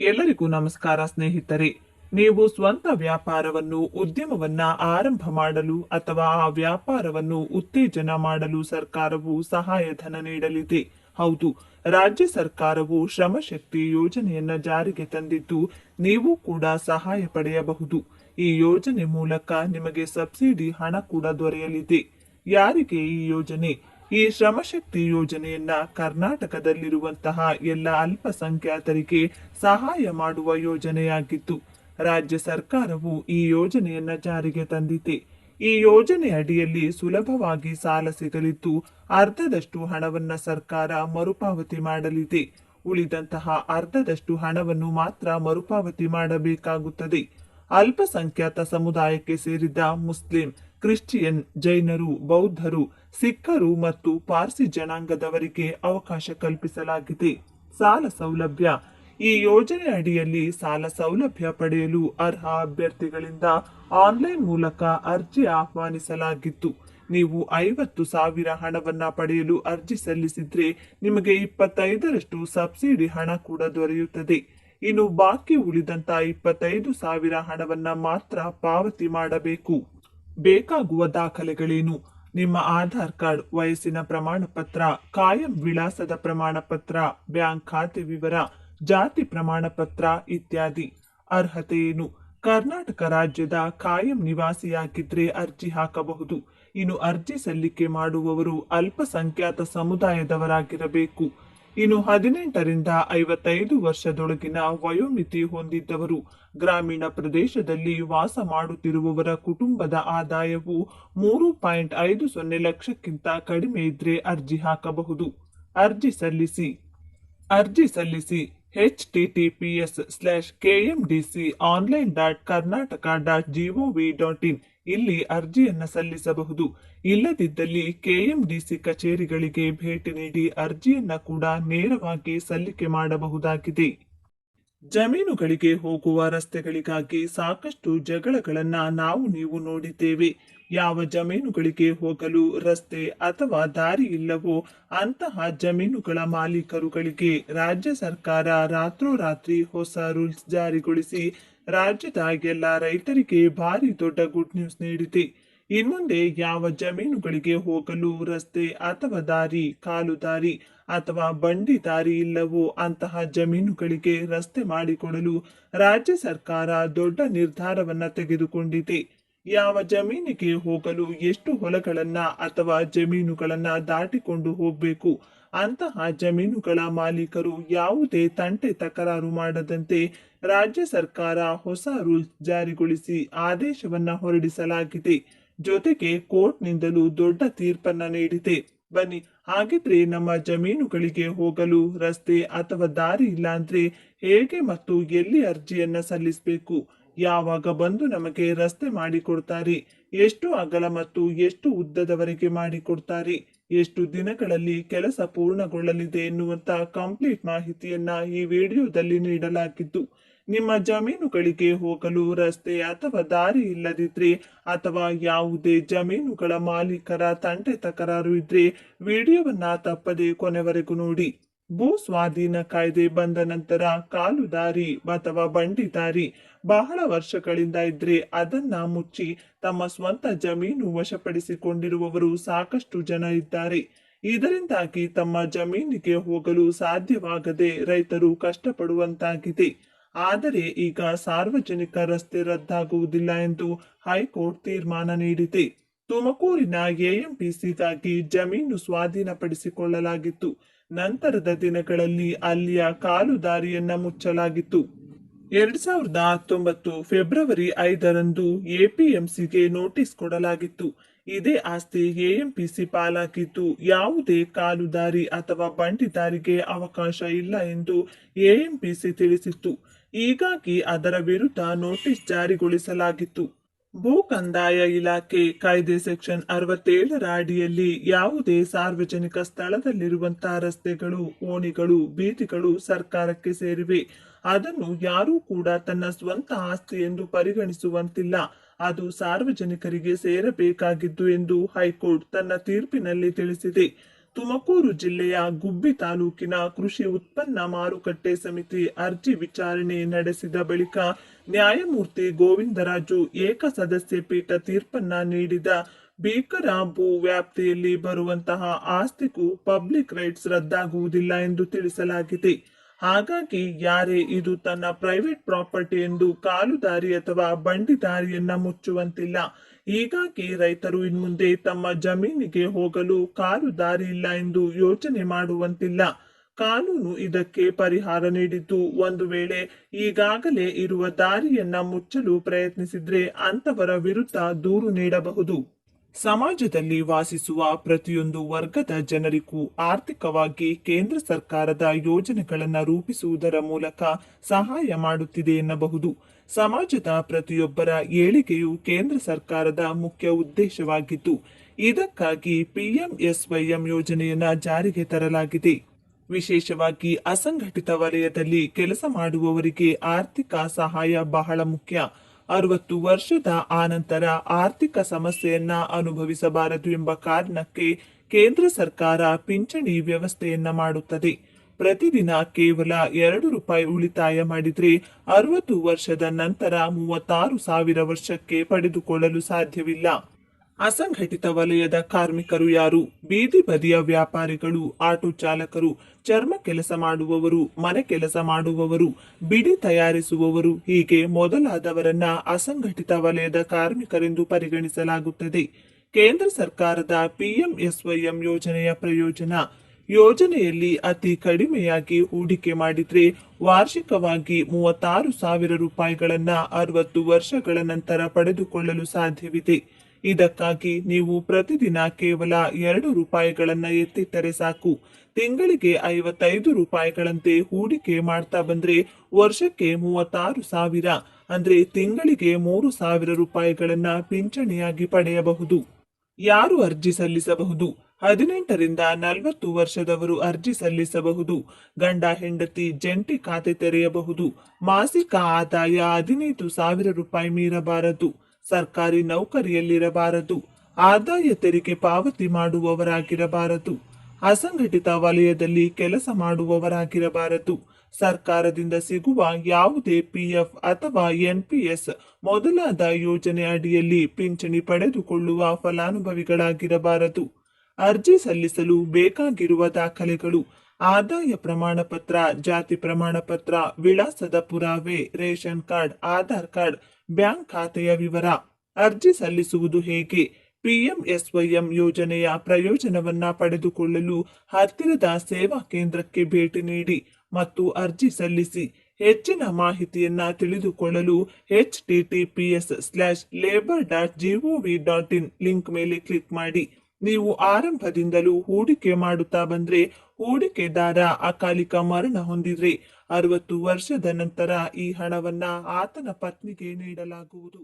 ಎಲ್ಲರಿಗೂ ನಮಸ್ಕಾರ ಸ್ನೇಹಿತರೆ. ನೀವು ಸ್ವಂತ ವ್ಯಾಪಾರವನ್ನು, ಉದ್ಯಮವನ್ನ ಆರಂಭ ಮಾಡಲು ಅಥವಾ ಆ ವ್ಯಾಪಾರವನ್ನು ಉತ್ತೇಜನ ಮಾಡಲು ಸರ್ಕಾರವು ಸಹಾಯಧನ ನೀಡಲಿದೆ. ಹೌದು, ರಾಜ್ಯ ಸರ್ಕಾರವು ಶ್ರಮಶಕ್ತಿ ಯೋಜನೆಯನ್ನ ಜಾರಿಗೆ ತಂದಿದ್ದು ನೀವು ಕೂಡ ಸಹಾಯ ಪಡೆಯಬಹುದು. ಈ ಯೋಜನೆ ಮೂಲಕ ನಿಮಗೆ ಸಬ್ಸಿಡಿ ಹಣ ಕೂಡ ದೊರೆಯಲಿದೆ. ಯಾರಿಗೆ ಈ ಯೋಜನೆ ಈ ಶ್ರಮಶಕ್ತಿ ಯೋಜನೆಯನ್ನ ಕರ್ನಾಟಕದಲ್ಲಿರುವಂತಹ ಎಲ್ಲ ಅಲ್ಪಸಂಖ್ಯಾತರಿಗೆ ಸಹಾಯ ಮಾಡುವ ಯೋಜನೆಯಾಗಿತ್ತು. ರಾಜ್ಯ ಸರ್ಕಾರವು ಈ ಯೋಜನೆಯನ್ನ ಜಾರಿಗೆ ತಂದಿದೆ. ಈ ಯೋಜನೆ ಅಡಿಯಲ್ಲಿ ಸುಲಭವಾಗಿ ಸಾಲ ಸಿಗಲಿದ್ದು ಅರ್ಧದಷ್ಟು ಹಣವನ್ನ ಸರ್ಕಾರ ಮರುಪಾವತಿ ಮಾಡಲಿದೆ. ಉಳಿದಂತಹ ಅರ್ಧದಷ್ಟು ಹಣವನ್ನು ಮಾತ್ರ ಮರುಪಾವತಿ ಮಾಡಬೇಕಾಗುತ್ತದೆ. ಅಲ್ಪಸಂಖ್ಯಾತ ಸಮುದಾಯಕ್ಕೆ ಸೇರಿದ ಮುಸ್ಲಿಂ ಕ್ರಿಶ್ಚಿಯನ್ ಜೈನರು, ಬೌದ್ಧರು, ಸಿಖ್ಖರು ಮತ್ತು ಪಾರ್ಸಿ ಜನಾಂಗದವರಿಗೆ ಅವಕಾಶ ಕಲ್ಪಿಸಲಾಗಿದೆ. ಸಾಲ ಸೌಲಭ್ಯ. ಈ ಯೋಜನೆ ಅಡಿಯಲ್ಲಿ ಸಾಲ ಸೌಲಭ್ಯ ಪಡೆಯಲು ಅರ್ಹ ಅಭ್ಯರ್ಥಿಗಳಿಂದ ಆನ್ಲೈನ್ ಮೂಲಕ ಅರ್ಜಿ ಆಹ್ವಾನಿಸಲಾಗಿತ್ತು. ನೀವು ಐವತ್ತು ಸಾವಿರ ಹಣವನ್ನ ಪಡೆಯಲು ಅರ್ಜಿ ಸಲ್ಲಿಸಿದ್ರೆ ನಿಮಗೆ ಇಪ್ಪತ್ತೈದರಷ್ಟು ಸಬ್ಸಿಡಿ ಹಣ ಕೂಡ ದೊರೆಯುತ್ತದೆ. ಇನ್ನು ಬಾಕಿ ಉಳಿದಂತ ಇಪ್ಪತ್ತೈದು ಸಾವಿರ ಹಣವನ್ನ ಮಾತ್ರ ಪಾವತಿ ಮಾಡಬೇಕು. ಬೇಕಾಗುವ ದಾಖಲೆಗಳೇನು? ನಿಮ್ಮ ಆಧಾರ್ ಕಾರ್ಡ್, ವಯಸ್ಸಿನ ಪ್ರಮಾಣ ಪತ್ರ ಕಾಯಂ ವಿಳಾಸದ ಪ್ರಮಾಣ ಪತ್ರ ಬ್ಯಾಂಕ್ ಖಾತೆ ವಿವರ, ಜಾತಿ ಪ್ರಮಾಣ ಪತ್ರ ಇತ್ಯಾದಿ. ಅರ್ಹತೆ ಏನು? ಕರ್ನಾಟಕ ರಾಜ್ಯದ ಕಾಯಂ ನಿವಾಸಿಯಾಗಿದ್ರೆ ಅರ್ಜಿ ಹಾಕಬಹುದು. ಇನ್ನು ಅರ್ಜಿ ಸಲ್ಲಿಕೆ ಮಾಡುವವರು ಅಲ್ಪಸಂಖ್ಯಾತ ಸಮುದಾಯದವರಾಗಿರಬೇಕು. ಇನ್ನು ಹದಿನೆಂಟರಿಂದ ಐವತ್ತೈದು ವರ್ಷದೊಳಗಿನ ವಯೋಮಿತಿ ಹೊಂದಿದ್ದವರು, ಗ್ರಾಮೀಣ ಪ್ರದೇಶದಲ್ಲಿ ವಾಸ ಮಾಡುತ್ತಿರುವವರ ಕುಟುಂಬದ ಆದಾಯವು ಮೂರು ಪಾಯಿಂಟ್ ಐದು ಸೊನ್ನೆ ಲಕ್ಷಕ್ಕಿಂತ ಕಡಿಮೆ ಇದ್ರೆ ಅರ್ಜಿ ಹಾಕಬಹುದು. ಅರ್ಜಿ ಸಲ್ಲಿಸಿ. ಅರ್ಜಿ ಸಲ್ಲಿಸಿ. H TTPS slash KMDC online dot Karnataka dot dot in ಇಲ್ಲಿ ಅರ್ಜಿಯನ್ನು ಸಲ್ಲಿಸಬಹುದು. ಇಲ್ಲದಿದ್ದಲ್ಲಿ ಕೆಎಂಡಿಸಿ ಕಚೇರಿಗಳಿಗೆ ಭೇಟಿ ನೀಡಿ ಅರ್ಜಿಯನ್ನು ಕೂಡ ನೇರವಾಗಿ ಸಲ್ಲಿಕೆ ಮಾಡಬಹುದಾಗಿದೆ. ಜಮೀನುಗಳಿಗೆ ಹೋಗುವ ರಸ್ತೆಗಳಿಗಾಗಿ ಸಾಕಷ್ಟು ಜಗಳಗಳನ್ನ ನಾವು ನೀವು ನೋಡಿದ್ದೇವೆ. ಯಾವ ಜಮೀನುಗಳಿಗೆ ಹೋಗಲು ರಸ್ತೆ ಅಥವಾ ದಾರಿ ಇಲ್ಲವೋ ಅಂತಹ ಜಮೀನುಗಳ ಮಾಲೀಕರುಗಳಿಗೆ ರಾಜ್ಯ ಸರ್ಕಾರ ರಾತ್ರೋರಾತ್ರಿ ಹೊಸ ರೂಲ್ಸ್ ಜಾರಿಗೊಳಿಸಿ ರಾಜ್ಯದ ಎಲ್ಲ ರೈತರಿಗೆ ಭಾರಿ ದೊಡ್ಡ ಗುಡ್ ನ್ಯೂಸ್ ನೀಡಿದೆ. ಇನ್ಮುಂದೆ ಯಾವ ಜಮೀನುಗಳಿಗೆ ಹೋಗಲು ರಸ್ತೆ ಅಥವಾ ದಾರಿ, ಕಾಲು ದಾರಿ ಅಥವಾ ಬಂಡಿ ದಾರಿ ಇಲ್ಲವೋ ಅಂತಹ ಜಮೀನುಗಳಿಗೆ ರಸ್ತೆ ಮಾಡಿಕೊಡಲು ರಾಜ್ಯ ಸರ್ಕಾರ ದೊಡ್ಡ ನಿರ್ಧಾರವನ್ನು ತೆಗೆದುಕೊಂಡಿದೆ. ಯಾವ ಜಮೀನಿಗೆ ಹೋಗಲು ಎಷ್ಟು ಹೊಲಗಳನ್ನ ಅಥವಾ ಜಮೀನುಗಳನ್ನ ದಾಟಿಕೊಂಡು ಹೋಗಬೇಕು? ಅಂತಹ ಜಮೀನುಗಳ ಮಾಲೀಕರು ಯಾವುದೇ ತಂಟೆ ತಕರಾರು ಮಾಡದಂತೆ ರಾಜ್ಯ ಸರ್ಕಾರ ಹೊಸ ರೂಲ್ಸ್ ಜಾರಿಗೊಳಿಸಿ ಆದೇಶವನ್ನ ಹೊರಡಿಸಲಾಗಿದೆ. ಜೊತೆಗೆ ಕೋರ್ಟ್ನಿಂದಲೂ ದೊಡ್ಡ ತೀರ್ಪನ್ನ ನೀಡಿದೆ. ಬನ್ನಿ, ಹಾಗಿದ್ರೆ ನಮ್ಮ ಜಮೀನುಗಳಿಗೆ ಹೋಗಲು, ರಸ್ತೆ ಅಥವಾ ದಾರಿ ಇಲ್ಲ ಅಂದ್ರೆ ಹೇಗೆ ಮತ್ತು ಎಲ್ಲಿ ಅರ್ಜಿಯನ್ನ ಸಲ್ಲಿಸಬೇಕು? ಯಾವಾಗ ಬಂದು ನಮಗೆ ರಸ್ತೆ ಮಾಡಿಕೊಡ್ತಾರೆ? ಎಷ್ಟು ಅಗಲ ಮತ್ತು ಎಷ್ಟು ಉದ್ದದವರೆಗೆ ಮಾಡಿಕೊಡ್ತಾರೆ? ಎಷ್ಟು ದಿನಗಳಲ್ಲಿ ಕೆಲಸ ಪೂರ್ಣಗೊಳ್ಳಲಿದೆ ಎನ್ನುವಂತ ಕಂಪ್ಲೀಟ್ ಮಾಹಿತಿಯನ್ನ ಈ ವಿಡಿಯೋದಲ್ಲಿ ನೀಡಲಾಗಿದ್ದು ನಿಮ್ಮ ಜಮೀನುಗಳಿಗೆ ಹೋಗಲು ರಸ್ತೆ ಅಥವಾ ದಾರಿ ಇಲ್ಲದಿದ್ರೆ ಅಥವಾ ಯಾವುದೇ ಜಮೀನುಗಳ ಮಾಲೀಕರ ತಂಟೆ ತಕರಾರು ಇದ್ರೆ ವಿಡಿಯೋವನ್ನ ತಪ್ಪದೆ ಕೊನೆವರೆಗೂ ನೋಡಿ. ಭೂ ಸ್ವಾಧೀನ ಕಾಯ್ದೆ ಬಂದ ನಂತರ ಕಾಲು ದಾರಿ ಅಥವಾ ಬಂಡಿ ದಾರಿ ಬಹಳ ವರ್ಷಗಳಿಂದ ಇದ್ರೆ ಅದನ್ನ ಮುಚ್ಚಿ ತಮ್ಮ ಸ್ವಂತ ಜಮೀನು ವಶಪಡಿಸಿಕೊಂಡಿರುವವರು ಸಾಕಷ್ಟು ಜನ ಇದ್ದಾರೆ. ಇದರಿಂದಾಗಿ ತಮ್ಮ ಜಮೀನಿಗೆ ಹೋಗಲು ಸಾಧ್ಯವಾಗದೆ ರೈತರು ಕಷ್ಟಪಡುವಂತಾಗಿದೆ. ಆದರೆ ಈಗ ಸಾರ್ವಜನಿಕ ರಸ್ತೆ ರದ್ದಾಗುವುದಿಲ್ಲ ಎಂದು ಹೈಕೋರ್ಟ್ ತೀರ್ಮಾನ ನೀಡಿದೆ. ತುಮಕೂರಿನ ಎಎಂಪಿಸಿಗಾಗಿ ಜಮೀನು ಸ್ವಾಧೀನಪಡಿಸಿಕೊಳ್ಳಲಾಗಿತ್ತು. ನಂತರದ ದಿನಗಳಲ್ಲಿ ಅಲ್ಲಿಯ ಕಾಲು ದಾರಿಯನ್ನ ಮುಚ್ಚಲಾಗಿತ್ತು. ಎರಡ್ ಸಾವಿರದ ಹತ್ತೊಂಬತ್ತು ಫೆಬ್ರವರಿ ಐದರಂದು ಎಪಿಎಂಸಿಗೆ ನೋಟಿಸ್ ಕೊಡಲಾಗಿತ್ತು. ಇದೇ ಆಸ್ತಿ ಎಎಂಪಿಸಿ ಪಾಲಾಗಿದ್ದು ಯಾವುದೇ ಕಾಲುದಾರಿ ಅಥವಾ ಬಂಡಿ ದಾರಿಗೆ ಅವಕಾಶ ಇಲ್ಲ ಎಂದು ಎಎಂಪಿಸಿ ತಿಳಿಸಿತ್ತು. ಹೀಗಾಗಿ ಅದರ ವಿರುದ್ಧ ನೋಟಿಸ್ ಜಾರಿಗೊಳಿಸಲಾಗಿತ್ತು. ಭೂ ಕಂದಾಯ ಇಲಾಖೆ ಕಾಯ್ದೆ ಸೆಕ್ಷನ್ ಅರವತ್ತೇಳರ ಅಡಿಯಲ್ಲಿ ಯಾವುದೇ ಸಾರ್ವಜನಿಕ ಸ್ಥಳದಲ್ಲಿರುವಂತಹ ರಸ್ತೆಗಳು, ಓಣಿಗಳು, ಬೀದಿಗಳು ಸರ್ಕಾರಕ್ಕೆ ಸೇರಿವೆ. ಅದನ್ನು ಯಾರೂ ಕೂಡ ತನ್ನ ಸ್ವಂತ ಆಸ್ತಿ ಎಂದು ಪರಿಗಣಿಸುವಂತಿಲ್ಲ. ಅದು ಸಾರ್ವಜನಿಕರಿಗೆ ಸೇರಬೇಕಾಗಿದ್ದು ಎಂದು ಹೈಕೋರ್ಟ್ ತನ್ನ ತೀರ್ಪಿನಲ್ಲಿ ತಿಳಿಸಿದೆ. ತುಮಕೂರು ಜಿಲ್ಲೆಯ ಗುಬ್ಬಿ ತಾಲೂಕಿನ ಕೃಷಿ ಉತ್ಪನ್ನ ಮಾರುಕಟ್ಟೆ ಸಮಿತಿ ಅರ್ಜಿ ವಿಚಾರಣೆ ನಡೆಸಿದ ಬಳಿಕ ನ್ಯಾಯಮೂರ್ತಿ ಗೋವಿಂದರಾಜು ಏಕಸದಸ್ಯ ಪೀಠ ತೀರ್ಪನ್ನ ನೀಡಿದ ಭೂ ವ್ಯಾಪ್ತಿಯಲ್ಲಿ ಬರುವಂತಹ ಆಸ್ತಿಗೂ ಪಬ್ಲಿಕ್ ರೈಟ್ಸ್ ರದ್ದಾಗುವುದಿಲ್ಲ ಎಂದು ತಿಳಿಸಲಾಗಿದೆ. ಹಾಗಾಗಿ ಯಾರೇ ಇದು ತನ್ನ ಪ್ರೈವೇಟ್ ಪ್ರಾಪರ್ಟಿ ಎಂದು ಕಾಲುದಾರಿ ಅಥವಾ ಬಂಡಿ ದಾರಿಯನ್ನ ಮುಚ್ಚುವಂತಿಲ್ಲ. ಹೀಗಾಗಿ ರೈತರು ಇನ್ಮುಂದೆ ತಮ್ಮ ಜಮೀನಿಗೆ ಹೋಗಲು ಕಾಲು ದಾರಿ ಇಲ್ಲ ಎಂದು ಯೋಚನೆ ಮಾಡುವಂತಿಲ್ಲ. ಕಾನೂನು ಇದಕ್ಕೆ ಪರಿಹಾರ ನೀಡಿದ್ದು ಒಂದು ವೇಳೆ ಈಗಾಗಲೇ ಇರುವ ದಾರಿಯನ್ನ ಮುಚ್ಚಲು ಪ್ರಯತ್ನಿಸಿದ್ರೆ ಅಂತವರ ವಿರುದ್ಧ ದೂರು ನೀಡಬಹುದು. ಸಮಾಜದಲ್ಲಿ ವಾಸಿಸುವ ಪ್ರತಿಯೊಂದು ವರ್ಗದ ಜನರಿಗೂ ಆರ್ಥಿಕವಾಗಿ ಕೇಂದ್ರ ಸರ್ಕಾರದ ಯೋಜನೆಗಳನ್ನು ರೂಪಿಸುವುದರ ಮೂಲಕ ಸಹಾಯ ಮಾಡುತ್ತಿದೆ ಎನ್ನಬಹುದು. ಸಮಾಜದ ಪ್ರತಿಯೊಬ್ಬರ ಏಳಿಗೆಯು ಕೇಂದ್ರ ಸರ್ಕಾರದ ಮುಖ್ಯ ಉದ್ದೇಶವಾಗಿದ್ದು, ಇದಕ್ಕಾಗಿ ಪಿಎಂಎಸ್ವೈಎಂ ಯೋಜನೆಯನ್ನು ಜಾರಿಗೆ ತರಲಾಗಿದೆ. ವಿಶೇಷವಾಗಿ ಅಸಂಘಟಿತ ವಲಯದಲ್ಲಿ ಕೆಲಸ ಮಾಡುವವರಿಗೆ ಆರ್ಥಿಕ ಸಹಾಯ ಬಹಳ ಮುಖ್ಯ. ಅರವತ್ತು ವರ್ಷದ ಆನಂತರ ಆರ್ಥಿಕ ಸಮಸ್ಯೆಯನ್ನ ಅನುಭವಿಸಬಾರದು ಎಂಬ ಕಾರಣಕ್ಕೆ ಕೇಂದ್ರ ಸರ್ಕಾರ ಪಿಂಚಣಿ ವ್ಯವಸ್ಥೆಯನ್ನ ಮಾಡುತ್ತದೆ. ಪ್ರತಿದಿನ ಕೇವಲ ಎರಡು ರೂಪಾಯಿ ಉಳಿತಾಯ ಮಾಡಿದ್ರೆ ಅರವತ್ತು ವರ್ಷದ ನಂತರ ಮೂವತ್ತಾರು ಸಾವಿರ ವರ್ಷಕ್ಕೆ ಪಡೆದುಕೊಳ್ಳಲು ಸಾಧ್ಯವಿಲ್ಲ. ಅಸಂಘಟಿತ ವಲಯದ ಕಾರ್ಮಿಕರು ಯಾರು? ಬೀದಿ ಬದಿಯ ವ್ಯಾಪಾರಿಗಳು, ಆಟೋ ಚಾಲಕರು, ಚರ್ಮ ಕೆಲಸ ಮಾಡುವವರು, ಮನೆ ಕೆಲಸ ಮಾಡುವವರು, ಬಿಡಿ ತಯಾರಿಸುವವರು, ಹೀಗೆ ಮೊದಲಾದವರನ್ನ ಅಸಂಘಟಿತ ವಲಯದ ಕಾರ್ಮಿಕರೆಂದು ಪರಿಗಣಿಸಲಾಗುತ್ತದೆ. ಕೇಂದ್ರ ಸರ್ಕಾರದ ಪಿಎಂಎಸ್ವೈಎಂ ಯೋಜನೆಯ ಪ್ರಯೋಜನ, ಯೋಜನೆಯಲ್ಲಿ ಅತಿ ಕಡಿಮೆಯಾಗಿ ಹೂಡಿಕೆ ಮಾಡಿದ್ರೆ ವಾರ್ಷಿಕವಾಗಿ ಮೂವತ್ತಾರು ಸಾವಿರ ರೂಪಾಯಿಗಳನ್ನ ಅರವತ್ತು ವರ್ಷಗಳ ನಂತರ ಪಡೆದುಕೊಳ್ಳಲು ಸಾಧ್ಯವಿದೆ. ಇದಕ್ಕಾಗಿ ನೀವು ಪ್ರತಿದಿನ ಕೇವಲ ಎರಡು ರೂಪಾಯಿಗಳನ್ನ ಎತ್ತಿಟ್ಟರೆ ಸಾಕು. ತಿಂಗಳಿಗೆ ಐವತ್ತೈದು ರೂಪಾಯಿಗಳಂತೆ ಹೂಡಿಕೆ ಮಾಡ್ತಾ ಬಂದ್ರೆ ವರ್ಷಕ್ಕೆ ಮೂವತ್ತಾರು ಸಾವಿರ. ಅಂದ್ರೆ ತಿಂಗಳಿಗೆ ಮೂರು ಸಾವಿರ ರೂಪಾಯಿಗಳನ್ನ ಪಿಂಚಣಿಯಾಗಿ ಪಡೆಯಬಹುದು. ಯಾರು ಅರ್ಜಿ ಸಲ್ಲಿಸಬಹುದು? ಹದಿನೆಂಟರಿಂದ ನಲವತ್ತು ವರ್ಷದವರು ಅರ್ಜಿ ಸಲ್ಲಿಸಬಹುದು. ಗಂಡ, ಹೆಂಡತಿ, ಜಂಟಿ ಖಾತೆ ತೆರೆಯಬಹುದು. ಮಾಸಿಕ ಆದಾಯ ಹದಿನೈದು ಸಾವಿರ ರೂಪಾಯಿ ಮೀರಬಾರದು. ಸರ್ಕಾರಿ ನೌಕರಿಯಲ್ಲಿರಬಾರದು. ಆದಾಯ ತೆರಿಗೆ ಪಾವತಿ ಮಾಡುವವರಾಗಿರಬಾರದು. ಅಸಂಘಟಿತ ವಲಯದಲ್ಲಿ ಕೆಲಸ ಮಾಡುವವರಾಗಿರಬಾರದು. ಸರ್ಕಾರದಿಂದ ಸಿಗುವ ಯಾವುದೇ ಪಿಎಫ್ ಅಥವಾ ಎನ್ಪಿಎಸ್ ಮೊದಲಾದ ಯೋಜನೆ ಅಡಿಯಲ್ಲಿ ಪಿಂಚಣಿ ಪಡೆದುಕೊಳ್ಳುವ ಫಲಾನುಭವಿಗಳಾಗಿರಬಾರದು. ಅರ್ಜಿ ಸಲ್ಲಿಸಲು ಬೇಕಾಗಿರುವ ದಾಖಲೆಗಳು, ಆದಾಯ ಪ್ರಮಾಣ ಪತ್ರ ಜಾತಿ ಪ್ರಮಾಣ ಪತ್ರ ವಿಳಾಸದ ಪುರಾವೆ, ration card, Aadhaar card bank ಖಾತೆಯ ವಿವರ. ಅರ್ಜಿ ಸಲ್ಲಿಸುವುದು ಹೇಗೆ? ಪಿಎಂಎಸ್ವೈಎಂ ಯೋಜನೆಯ ಪ್ರಯೋಜನವನ್ನ ಪಡೆದುಕೊಳ್ಳಲು ಹತ್ತಿರದ ಸೇವಾ ಕೇಂದ್ರಕ್ಕೆ ಭೇಟಿ ನೀಡಿ ಮತ್ತು ಅರ್ಜಿ ಸಲ್ಲಿಸಿ. ಹೆಚ್ಚಿನ ಮಾಹಿತಿಯನ್ನ ತಿಳಿದುಕೊಳ್ಳಲು H TTPS slash labour dot GOV dot in link ಮೇಲೆ ಕ್ಲಿಕ್ ಮಾಡಿ. ನೀವು ಆರಂಭದಿಂದಲೂ ಹೂಡಿಕೆ ಮಾಡುತ್ತಾ ಬಂದ್ರೆ ಹೂಡಿಕೆದಾರ ಅಕಾಲಿಕ ಮರಣ ಹೊಂದಿದ್ರೆ ಅರವತ್ತು ವರ್ಷದ ನಂತರ ಈ ಹಣವನ್ನ ಆತನ ಪತ್ನಿಗೆ ನೀಡಲಾಗುವುದು.